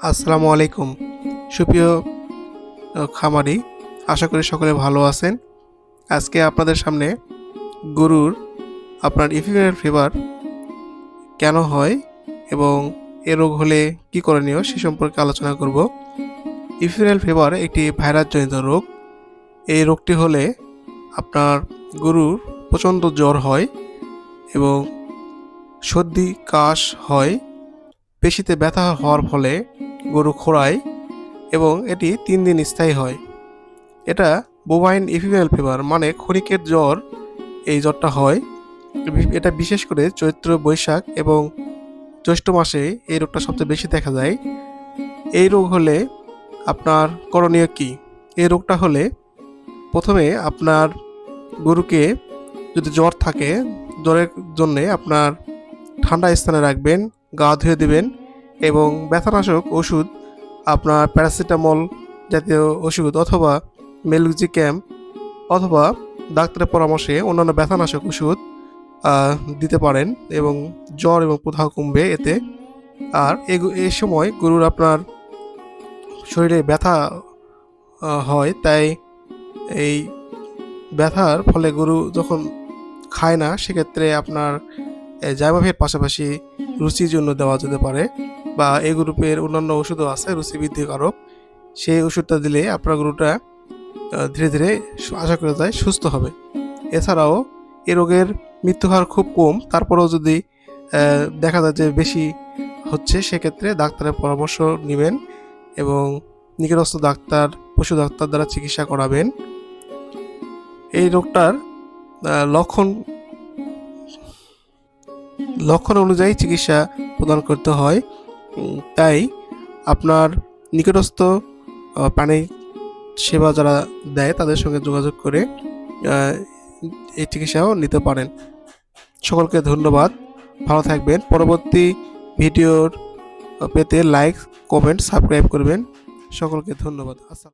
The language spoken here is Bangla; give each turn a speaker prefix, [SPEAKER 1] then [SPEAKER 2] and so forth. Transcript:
[SPEAKER 1] আসসালামু আলাইকুম। সুপ্রিয় খামারি, আশা করি সকলে ভালো আছেন। আজকে আপনাদের সামনে গরুর আপনার ইফিমের ফিভার কেন হয় এবং এ রোগ হলে কি করণীয় সে সম্পর্কে আলোচনা করব। ইফিমেল ফিভার একটি ভাইরাসজনিত রোগ। এই রোগটি হলে আপনার গরুর প্রচণ্ড জ্বর হয় এবং সর্দি, কাশ হয়, পেশিতে ব্যথা হওয়ার ফলে গরু খোড়ায় এবং এটি তিন দিন স্থায়ী হয়। এটা বোভাইন ইফিমেল ফিভার মানে খরিকের জ্বর এই জ্বরটা হয়। এটা বিশেষ করে চৈত্র, বৈশাখ এবং জ্যৈষ্ঠ মাসে এই রোগটা সবচেয়ে বেশি দেখা যায়। এই রোগ হলে আপনার করণীয় কি? এই রোগটা হলে প্রথমে আপনার গরুকে যদি জ্বর থাকে, জ্বরের জন্যে আপনার ঠান্ডা স্থানে রাখবেন, গা ধুয়ে দেবেন এবং ব্যথানাশক ওষুধ, আপনার প্যারাসিটামল জাতীয় ওষুধ অথবা মেলুজিক্যাম অথবা ডাক্তারের পরামর্শে অন্যান্য ব্যথানাশক ওষুধ দিতে পারেন এবং জ্বর এবং কোথাও কমবে এতে। আর এই সময় গরুর আপনার শরীরে ব্যথা হয় তাই এই ব্যথার ফলে গরু যখন খায় না, সেক্ষেত্রে আপনার জাইমাফের পাশাপাশি রুচির জন্য দেওয়া যেতে পারে। বা এই গ্রুপের অন্যান্য ওষুধও আছে রুচি বৃদ্ধিকারক সেই ওষুধটা দিলে আপনার গরুটা ধীরে ধীরে আশা করা যায় সুস্থ হবে। এছাড়াও এ রোগের মৃত্যু হার খুব কম, তারপরেও যদি দেখা যায় যে বেশি হচ্ছে, সেক্ষেত্রে ডাক্তারের পরামর্শ নেবেন এবং নিকটস্থ ডাক্তার, পশু ডাক্তার দ্বারা চিকিৎসা করাবেন। এই রোগটার লক্ষণ লক্ষণ অনুযায়ী চিকিৎসা প্রদান করতে হয়। তাই আপনার নিকটস্থ পানি সেবা যারা দেয় তাদের সঙ্গে যোগাযোগ করে এই চিকিৎসাও নিতে পারেন। সকলকে ধন্যবাদ। ভালো থাকবেন। পরবর্তী ভিডিওর পেতে লাইক কমেন্ট সাবস্ক্রাইব করবেন। সকলকে ধন্যবাদ। আসসালাম